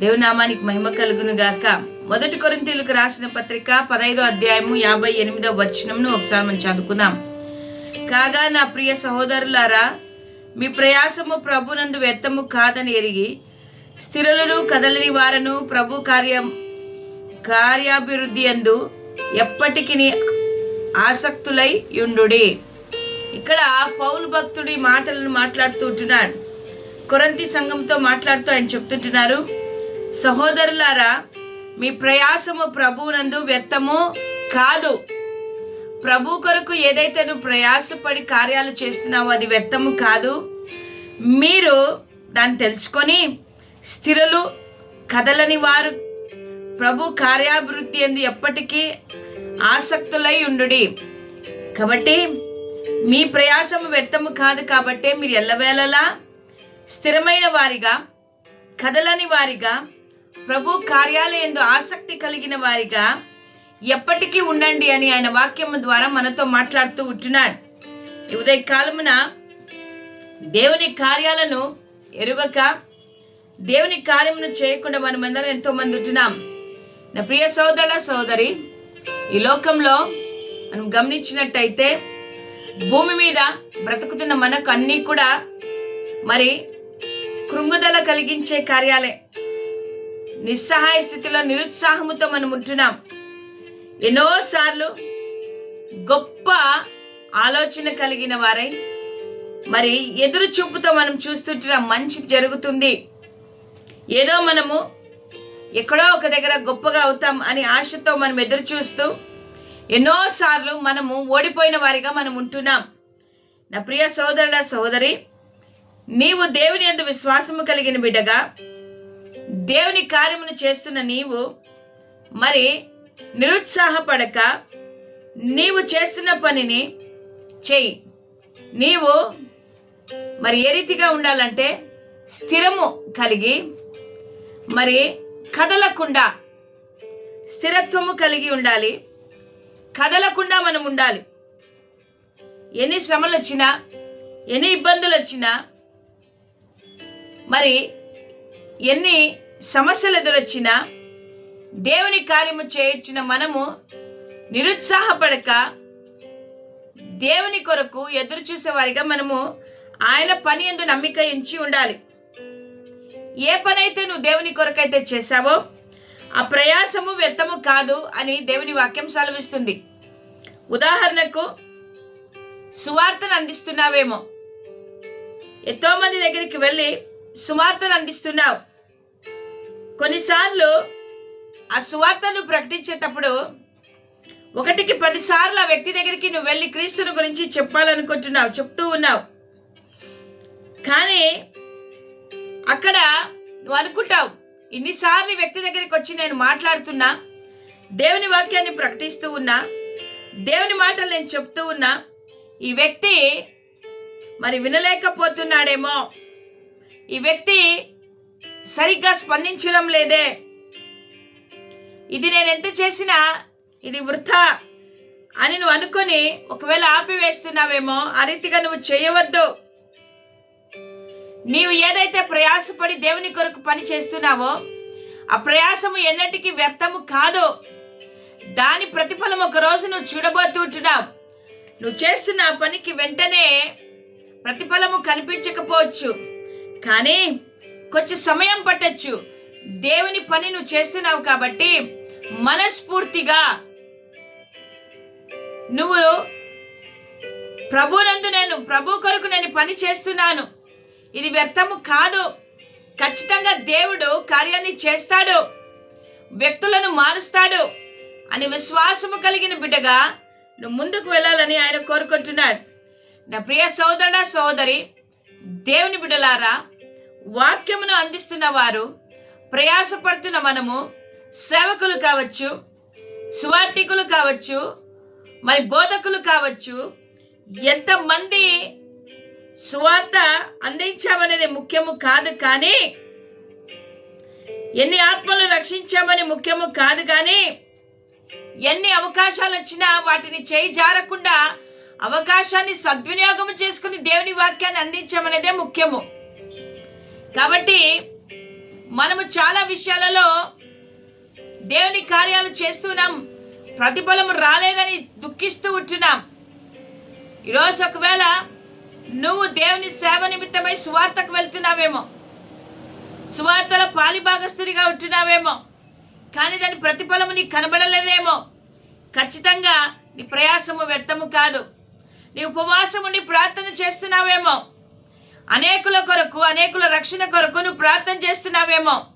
దేవునామానికి మహిమ కలుగును గాక మొదటి కొరింతీలకు రాసిన పత్రిక పదైదో అధ్యాయము యాభై ఎనిమిదో వచనంను ఒకసారి మనం చదువుకుందాం. కాగా నా ప్రియ సహోదరులారా మీ ప్రయాసము ప్రభునందు వ్యర్థము కాదని ఎరిగి స్థిరులను కదలని వారను ప్రభు కార్యం కార్యాభివృద్ధి అందు ఎప్పటికీ ఆసక్తులై యుండుడి. ఇక్కడ పౌలు భక్తుడి మాటలను మాట్లాడుతూ ఉంటున్నాడు. కొరంతి సంఘంతో మాట్లాడుతూ ఆయన చెప్తుంటున్నారు సహోదరులారా మీ ప్రయాసము ప్రభువునందు వ్యర్థము కాదు. ప్రభు కొరకు ఏదైతే నువ్వు ప్రయాసపడి కార్యాలు చేస్తున్నావో అది వ్యర్థము కాదు. మీరు దాన్ని తెలుసుకొని స్థిరలు కదలని వారు. ప్రభు కార్యాభివృద్ధి ఎందు ఎప్పటికీ ఆసక్తులై ఉండుడి. కాబట్టి మీ ప్రయాసము వ్యర్థము కాదు కాబట్టి మీరు ఎల్లవేళలా స్థిరమైన వారిగా కదలని వారిగా ప్రభు కార్యాలయందు ఆసక్తి కలిగిన వారిగా ఎప్పటికీ ఉండండి అని ఆయన వాక్యం ద్వారా మనతో మాట్లాడుతూ ఉంటున్నాడు. ఉదయ కాలమున దేవుని కార్యాలను ఎరుగక దేవుని కార్యమును చేయకుండా మనమందరం ఎంతో మంది ఉంటున్నాం. నా ప్రియ సోదర సోదరి ఈ లోకంలో మనం గమనించినట్టయితే భూమి మీద బ్రతుకుతున్న మనకు అన్నీ కూడా మరి కృంగుదల కలిగించే కార్యాలే నిస్సహాయ స్థితిలో నిరుత్సాహముతో మనం ఉంటున్నాం. ఎన్నోసార్లు గొప్ప ఆలోచన కలిగిన వారై మరి ఎదురు చూపుతో మనం చూస్తుంటున్నాం మంచి జరుగుతుంది. ఏదో మనము ఎక్కడో ఒక దగ్గర గొప్పగా అవుతాం అని ఆశతో మనం ఎదురు చూస్తూ ఎన్నోసార్లు మనము ఓడిపోయిన వారిగా మనం ఉంటున్నాం. నా ప్రియ సోదరుడ సోదరి నీవు దేవుని ఎందు విశ్వాసము కలిగిన బిడ్డగా దేవుని కార్యమును చేస్తున్న నీవు మరి నిరుత్సాహపడక నీవు చేస్తున్న పనిని చెయ్యి నీవు మరి ఏ రీతిగా ఉండాలంటే స్థిరము కలిగి మరి కదలకుండా స్థిరత్వము కలిగి ఉండాలి. కదలకుండా మనం ఉండాలి. ఎన్ని శ్రమలు వచ్చినా ఎన్ని ఇబ్బందులు వచ్చినా మరి ఎన్ని సమస్యలు ఎదురొచ్చినా దేవుని కార్యము చేయించిన మనము నిరుత్సాహపడక దేవుని కొరకు ఎదురు చూసేవారిగా మనము ఆయన పని ఎందు నమ్మిక ఎంచి ఉండాలి. ఏ పనైతే నువ్వు దేవుని కొరకైతే చేశావో ఆ ప్రయాసము వ్యర్థము కాదు అని దేవుని వాక్యం సెలవిస్తుంది. ఉదాహరణకు సువార్తను అందిస్తున్నావేమో. ఎంతోమంది దగ్గరికి వెళ్ళి సువార్తను అందిస్తున్నావు. కొన్నిసార్లు ఆ సువార్తను ప్రకటించేటప్పుడు ఒకటికి పదిసార్లు ఆ వ్యక్తి దగ్గరికి నువ్వు వెళ్ళి క్రీస్తుని గురించి చెప్పాలనుకుంటున్నావు చెప్తూ ఉన్నావు. కానీ అక్కడ నువ్వు అనుకుంటావు ఇన్నిసార్లు ఈ వ్యక్తి దగ్గరికి వచ్చి నేను మాట్లాడుతున్నా దేవుని వాక్యాన్ని ప్రకటిస్తూ ఉన్నా దేవుని మాటలు నేను చెప్తూ ఉన్నా ఈ వ్యక్తి మరి వినలేకపోతున్నాడేమో. ఈ వ్యక్తి సరిగ్గా స్పందించడం లేదే. ఇది నేను ఎంత చేసినా ఇది వృథా అని నువ్వు అనుకొని ఒకవేళ ఆపివేస్తున్నావేమో ఆ రీతిగా నువ్వు చేయవద్దు. నీవు ఏదైతే ప్రయాసపడి దేవుని కొరకు పని చేస్తున్నావో ఆ ప్రయాసము ఎన్నటికీ వ్యర్థము కాదు. దాని ప్రతిఫలం ఒక రోజు నువ్వు చూడబోతుంటున్నావు నువ్వు చేస్తున్న పనికి వెంటనే ప్రతిఫలము కనిపించకపోవచ్చు. కానీ కొంచెం సమయం పట్టచ్చు. దేవుని పని నువ్వు చేస్తున్నావు కాబట్టి మనస్ఫూర్తిగా నువ్వు ప్రభునందు నేను ప్రభు కొరకు నేను పని చేస్తున్నాను. ఇది వ్యర్థము కాదు. ఖచ్చితంగా దేవుడు కార్యాన్ని చేస్తాడు. వ్యక్తులను మారుస్తాడు. అని విశ్వాసము కలిగిన బిడ్డగా నువ్వు ముందుకు వెళ్ళాలని ఆయన కోరుకుంటున్నాడు. నా ప్రియ సోదరుడా సోదరి దేవుని బిడ్డలారా వాక్యమును అందిస్తున్న వారు ప్రయాసపడుతున్న మనము సేవకులు కావచ్చు స్వార్థికులు కావచ్చు మరి బోధకులు కావచ్చు ఎంతమంది సువార్త అందించామనేది ముఖ్యము కాదు కానీ ఎన్ని ఆత్మలు రక్షించామని ముఖ్యము కాదు కానీ ఎన్ని అవకాశాలు వచ్చినా వాటిని చేయి జారకుండా అవకాశాన్ని సద్వినియోగం చేసుకుని దేవుని వాక్యాన్ని అందించామనేదే ముఖ్యము. కాబట్టి మనము చాలా విషయాలలో దేవుని కార్యాలు చేస్తున్నాం ప్రతిఫలం రాలేదని దుఃఖిస్తూ ఉంటున్నాం. ఈరోజు ఒకవేళ నువ్వు దేవుని సేవ నిమిత్తమై సువార్తకు వెళ్తున్నావేమో సువార్తలో పాలిభాగస్తుడిగా ఉంటున్నావేమో కానీ దాని ప్రతిఫలము నీకు కనబడలేదేమో ఖచ్చితంగా నీ ప్రయాసము వ్యర్థము కాదు. నీ ఉపవాసం ఉండి ప్రార్థన చేస్తున్నావేమో అనేకుల కొరకు అనేకుల రక్షణ కొరకు నువ్వు ప్రార్థన చేస్తున్నావేమో.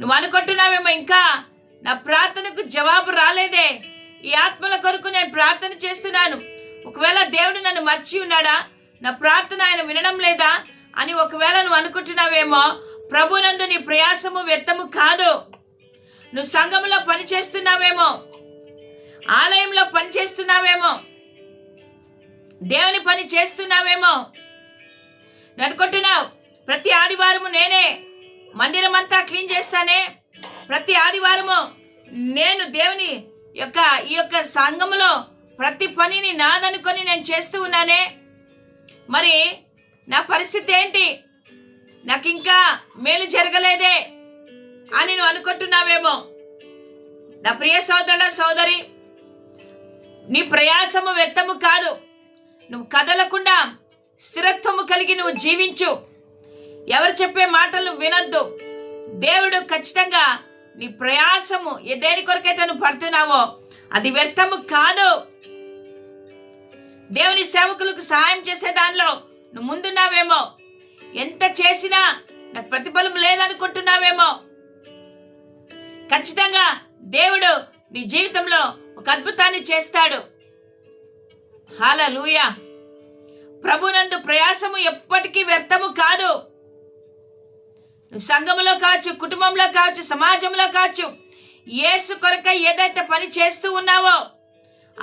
నువ్వు అనుకుంటున్నావేమో ఇంకా? నా ప్రార్థనకు జవాబు రాలేదే. ఈ ఆత్మల కొరకు నేను ప్రార్థన చేస్తున్నాను. ఒకవేళ దేవుడు నన్ను మర్చి ఉన్నాడా? నా ప్రార్థన ఆయన వినడం లేదా? అని ఒకవేళ నువ్వు అనుకుంటున్నావేమో ప్రభునందు నీ ప్రయాసము వ్యర్థము కాదు. నువ్వు సంఘంలో పని చేస్తున్నావేమో ఆలయంలో పనిచేస్తున్నావేమో దేవుని పని చేస్తున్నావేమో అనుకుంటున్నావు ప్రతి ఆదివారము నేనే మందిరం అంతా క్లీన్ చేస్తానే. ప్రతి ఆదివారము నేను దేవుని యొక్క ఈ యొక్క సంఘములో ప్రతి పనిని నాదనుకొని నేను చేస్తూ ఉన్నానే. మరి నా పరిస్థితి ఏంటి? నాకు ఇంకా మేలు జరగలేదే అని నువ్వు అనుకుంటున్నావేమో. నా ప్రియ సోదరుడ సోదరి నీ ప్రయాసము వ్యర్థము కాదు. నువ్వు కదలకుండా స్థిరత్వము కలిగి నువ్వు జీవించు. ఎవరు చెప్పే మాటలు వినొద్దు. దేవుడు ఖచ్చితంగా నీ ప్రయాసము ఏ దేని కొరకైతే నువ్వు పడుతున్నావో అది వ్యర్థము కాదు. దేవుని సేవకులకు సహాయం చేసే దానిలో నువ్వు ముందున్నావేమో. ఎంత చేసినా నాకు ప్రతిఫలం లేదనుకుంటున్నావేమో. ఖచ్చితంగా దేవుడు నీ జీవితంలో ఒక అద్భుతాన్ని చేస్తాడు. హాలూయ ప్రభునందు ప్రయాసము ఎప్పటికీ వ్యర్థము కాదు. నువ్వు సంఘములో కావచ్చు కుటుంబంలో కావచ్చు సమాజంలో కావచ్చు ఏసు కొరక ఏదైతే పని చేస్తూ ఉన్నావో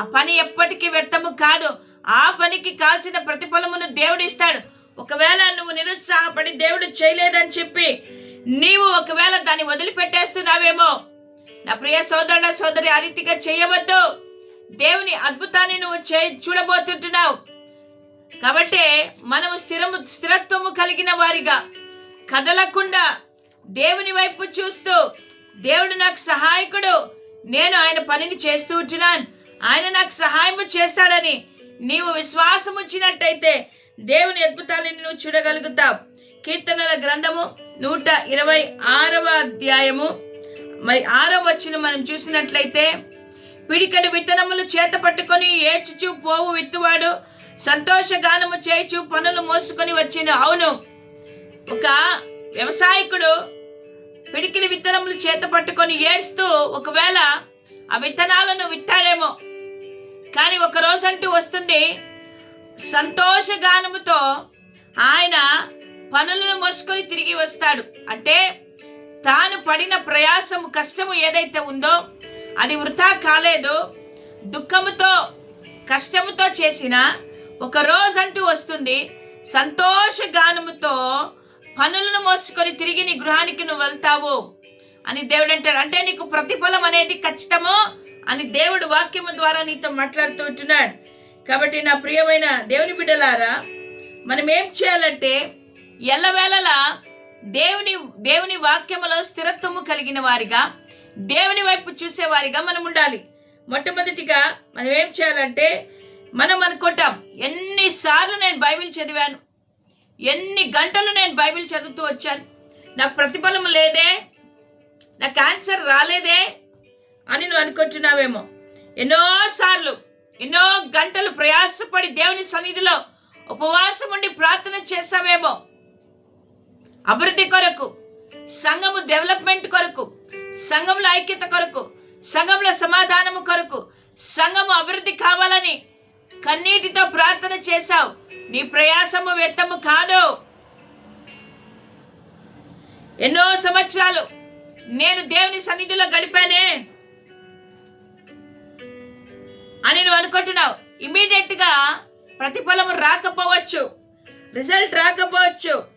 ఆ పని ఎప్పటికీ వ్యర్థము కాదు. ఆ పనికి కాల్చిన ప్రతిఫలమును దేవుడు ఇస్తాడు. ఒకవేళ నువ్వు నిరుత్సాహపడి దేవుడు చేయలేదని చెప్పి నీవు ఒకవేళ దాన్ని వదిలిపెట్టేస్తున్నావేమో నా ప్రియ సోదరుల సోదరి ఆ రీతిగా చేయవద్దు. దేవుని అద్భుతాన్ని నువ్వు చే చూడబోతుంటున్నావు. కాబట్టి మనము స్థిరము స్థిరత్వము కలిగిన వారిగా కదలకుండా దేవుని వైపు చూస్తూ దేవుడు నాకు సహాయకుడు నేను ఆయన పనిని చేస్తూ ఉంటున్నాను. ఆయన నాకు సహాయము చేస్తాడని నీవు విశ్వాసం ఉంచినట్టయితే దేవుని అద్భుతాలని నువ్వు చూడగలుగుతావు. కీర్తనల గ్రంథము నూట ఇరవై ఆరవ అధ్యాయము. మరి ఆరవ వచ్చిన మనం చూసినట్లయితే పిడికడి విత్తనములు చేత పట్టుకొని ఏడ్చుచు పోవు విత్తువాడు సంతోషగానము చేయుచు పనులు మోసుకొని వచ్చిన అవును. ఒక వ్యవసాయకుడు పిడికిలి విత్తనములు చేత పట్టుకొని ఏడుస్తూ ఒకవేళ ఆ విత్తనాలను విత్తాడేమో. కానీ ఒక రోజంటూ వస్తుంది సంతోషగానముతో ఆయన పనులను మోసుకొని తిరిగి వస్తాడు. అంటే తాను పడిన ప్రయాసము కష్టము ఏదైతే ఉందో అది వృధా కాలేదు. దుఃఖముతో కష్టముతో చేసిన ఒక రోజంటూ వస్తుంది. సంతోషగానముతో పనులను మోసుకొని తిరిగి నీ గృహానికి నువ్వు వెళ్తావు అని దేవుడు అంటాడు అంటే నీకు ప్రతిఫలం అనేది ఖచ్చితము అని దేవుడు వాక్యము ద్వారా నీతో మాట్లాడుతూ ఉంటున్నాడు. కాబట్టి నా ప్రియమైన దేవుని బిడ్డలారా మనం ఏం చేయాలంటే ఎల్లవేళలా దేవుని దేవుని వాక్యములో స్థిరత్వము కలిగిన వారిగా దేవుని వైపు చూసేవారిగా మనం ఉండాలి. మొట్టమొదటిగా మనం ఏం చేయాలంటే మనం అనుకుంటాం ఎన్నిసార్లు నేను బైబిల్ చదివాను ఎన్ని గంటలు నేను బైబిల్ చదువుతూ వచ్చాను నాకు ప్రతిఫలం లేదే నా క్యాన్సర్ రాలేదే అని నువ్వు అనుకుంటున్నావేమో. ఎన్నోసార్లు ఎన్నో గంటలు ప్రయాసపడి దేవుని సన్నిధిలో ఉపవాసం ఉండి ప్రార్థన చేసావేమో అభివృద్ధి కొరకు సంఘము డెవలప్మెంట్ కొరకు సంఘంలో ఐక్యత కొరకు సంఘంలో సమాధానము కొరకు సంఘము అభివృద్ధి కావాలని కన్నీటితో ప్రార్థన చేశావు. నీ ప్రయాసము వ్యర్థము కాదు. ఎన్నో సంవత్సరాలు నేను దేవుని సన్నిధిలో గడిపానే అని నువ్వు అనుకుంటున్నావు. ఇమీడియట్గా ప్రతిఫలము రాకపోవచ్చు. రిజల్ట్ రాకపోవచ్చు.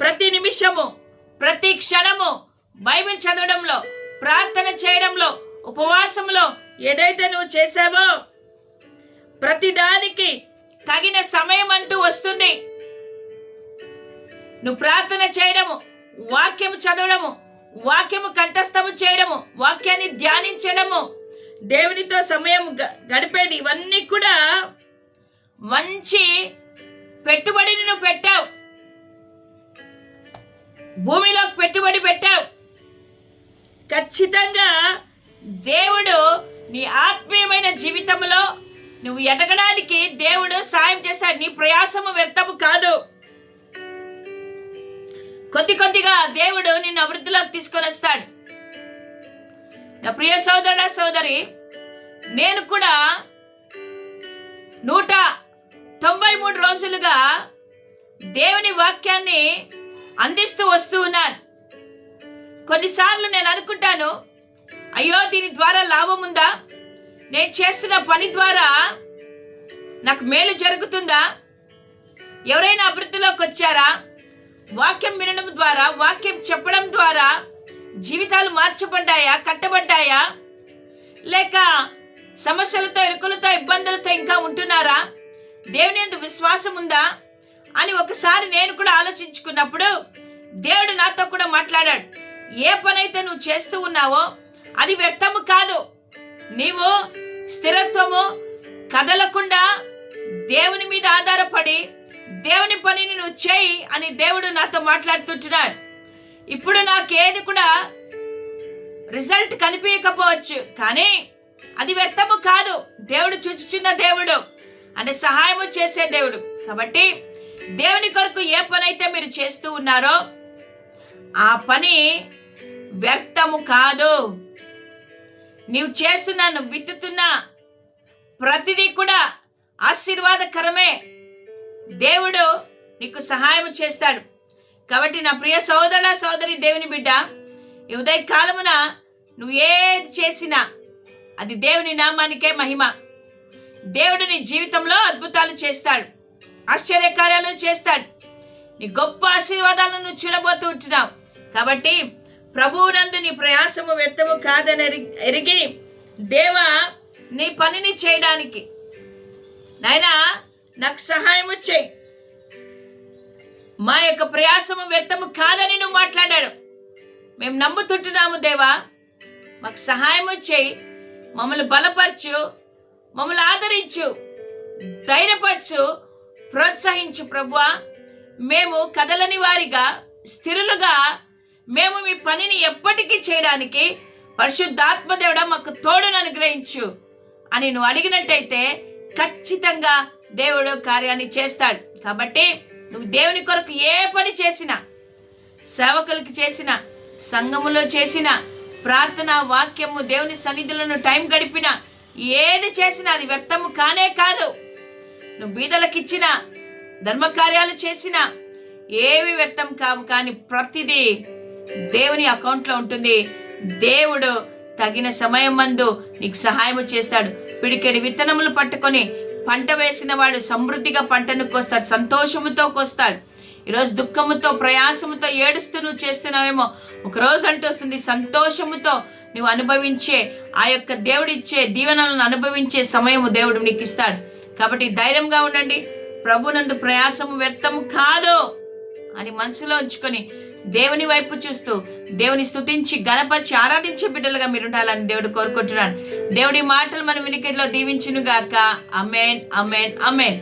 ప్రతి నిమిషము ప్రతి క్షణము బైబిల్ చదవడంలో ప్రార్థన చేయడంలో ఉపవాసంలో ఏదైతే నువ్వు చేసావో ప్రతిదానికి తగిన సమయం అంటూ వస్తుంది. నువ్వు ప్రార్థన చేయడము వాక్యము చదవడము వాక్యము కంఠస్థము చేయడము వాక్యాన్ని ధ్యానించడము దేవునితో సమయం గడిపేది ఇవన్నీ కూడా మంచి పెట్టుబడిని నువ్వు పెట్టావు. భూమిలోకి పెట్టుబడి పెట్టావు. ఖచ్చితంగా దేవుడు నీ ఆత్మీయమైన జీవితంలో నువ్వు ఎదగడానికి దేవుడు సాయం చేస్తాడు నీ ప్రయాసము వ్యర్థము కాదు. కొద్ది కొద్దిగా దేవుడు నిన్ను అభివృద్ధిలోకి తీసుకొని వస్తాడు. నా ప్రియ సోదరుడ సోదరి నేను కూడా నూట తొంభై మూడు రోజులుగా దేవుని వాక్యాన్ని అందిస్తూ వస్తూ ఉన్నాను. కొన్నిసార్లు నేను అనుకుంటాను అయ్యో దీని ద్వారా లాభం ఉందా? నేను చేస్తున్న పని ద్వారా నాకు మేలు జరుగుతుందా? ఎవరైనా అభివృద్ధిలోకి వచ్చారా? వాక్యం వినడం ద్వారా వాక్యం చెప్పడం ద్వారా జీవితాలు మార్చబడ్డాయా కట్టబడ్డాయా? లేక సమస్యలతో ఇరుకులతో ఇబ్బందులతో ఇంకా ఉంటున్నారా? దేవుని ఎందుకు విశ్వాసం ఉందా? అని ఒకసారి నేను కూడా ఆలోచించుకున్నప్పుడు దేవుడు నాతో కూడా మాట్లాడాడు. ఏ పనైతే నువ్వు చేస్తూ ఉన్నావో అది వ్యర్థము కాదు. నీవు స్థిరత్వము కదలకుండా దేవుని మీద ఆధారపడి దేవుని పనిని నువ్వు చేయి అని దేవుడు నాతో మాట్లాడుతుంటున్నాడు. ఇప్పుడు నాకేది కూడా రిజల్ట్ కనిపించకపోవచ్చు కానీ అది వ్యర్థము కాదు. దేవుడు చూచుచున్న దేవుడు అనే సహాయము చేసే దేవుడు. కాబట్టి దేవుని కొరకు ఏ పని అయితే మీరు చేస్తూ ఉన్నారో ఆ పని వ్యర్థము కాదు. నీవు చేస్తున్నా నువ్వు విత్తుతున్నా ప్రతిదీ కూడా ఆశీర్వాదకరమే. దేవుడు నీకు సహాయం చేస్తాడు. కాబట్టి నా ప్రియ సోదర సోదరి దేవుని బిడ్డ ఉదయ కాలమున నువ్వు ఏది చేసినా అది దేవుని నామానికే మహిమ. దేవుడు నీ జీవితంలో అద్భుతాలు చేస్తాడు. ఆశ్చర్యకార్యాలను చేస్తాడు. నీ గొప్ప ఆశీర్వాదాలను నువ్వు చూడబోతూ ఉంటున్నావు. కాబట్టి ప్రభువునందు నీ ప్రయాసము వ్యర్థము కాదని ఎరిగి దేవా నీ పనిని చేయడానికి. నాయనా నాకు సహాయము చేయి. మా యొక్క ప్రయాసము వ్యర్థము కాదని నువ్వు మాట్లాడాడు. మేము నమ్ముతుంటున్నాము దేవా. మాకు సహాయము చేయి. మమ్మల్ని బలపరచు. మమ్మల్ని ఆదరించు. ధైర్యపరచు. ప్రోత్సహించు ప్రభువా. మేము కదలని వారిగా స్థిరులుగా మేము మీ పనిని ఎప్పటికీ చేయడానికి పరిశుద్ధాత్మ దేవుడ మాకు తోడును అనుగ్రహించు అని నువ్వు అడిగినట్టయితే ఖచ్చితంగా దేవుడు కార్యాన్ని చేస్తాడు. కాబట్టి నువ్వు దేవుని కొరకు ఏ పని చేసినా సేవకులకి చేసిన సంఘములో చేసిన ప్రార్థన వాక్యము దేవుని సన్నిధులను టైం గడిపిన ఏది చేసినా అది వ్యర్థము కానే కాదు. నువ్వు బీదలకిచ్చిన ధర్మకార్యాలు చేసిన ఏవి వ్యర్థం కావు కానీ ప్రతిదీ దేవుని అకౌంట్లో ఉంటుంది. దేవుడు తగిన సమయం మందు నీకు సహాయం చేస్తాడు. పిడికెడి విత్తనములు పట్టుకొని పంట వేసిన వాడు సమృద్ధిగా పంటను కోస్తాడు సంతోషముతో కోస్తాడు. ఈరోజు దుఃఖముతో ప్రయాసముతో ఏడుస్తూ నువ్వు చేస్తున్నావేమో ఒకరోజు అంటూ వస్తుంది సంతోషముతో నువ్వు అనుభవించే ఆ యొక్క దేవుడిచ్చే దీవెనలను అనుభవించే సమయము దేవుడు నీకు ఇస్తాడు. కాబట్టి ధైర్యంగా ఉండండి. ప్రభునందు ప్రయాసము వ్యర్థము కాదు అని మనసులో ఉంచుకొని దేవుని వైపు చూస్తూ దేవుని స్తుతించి గణపరిచి ఆరాధించే బిడ్డలుగా మీరు ఉండాలని దేవుడు కోరుకుంటున్నాను. దేవుడి మాటలు మన వినికిడిలో దీవించును గాక అమేన్ అమేన్ అమేన్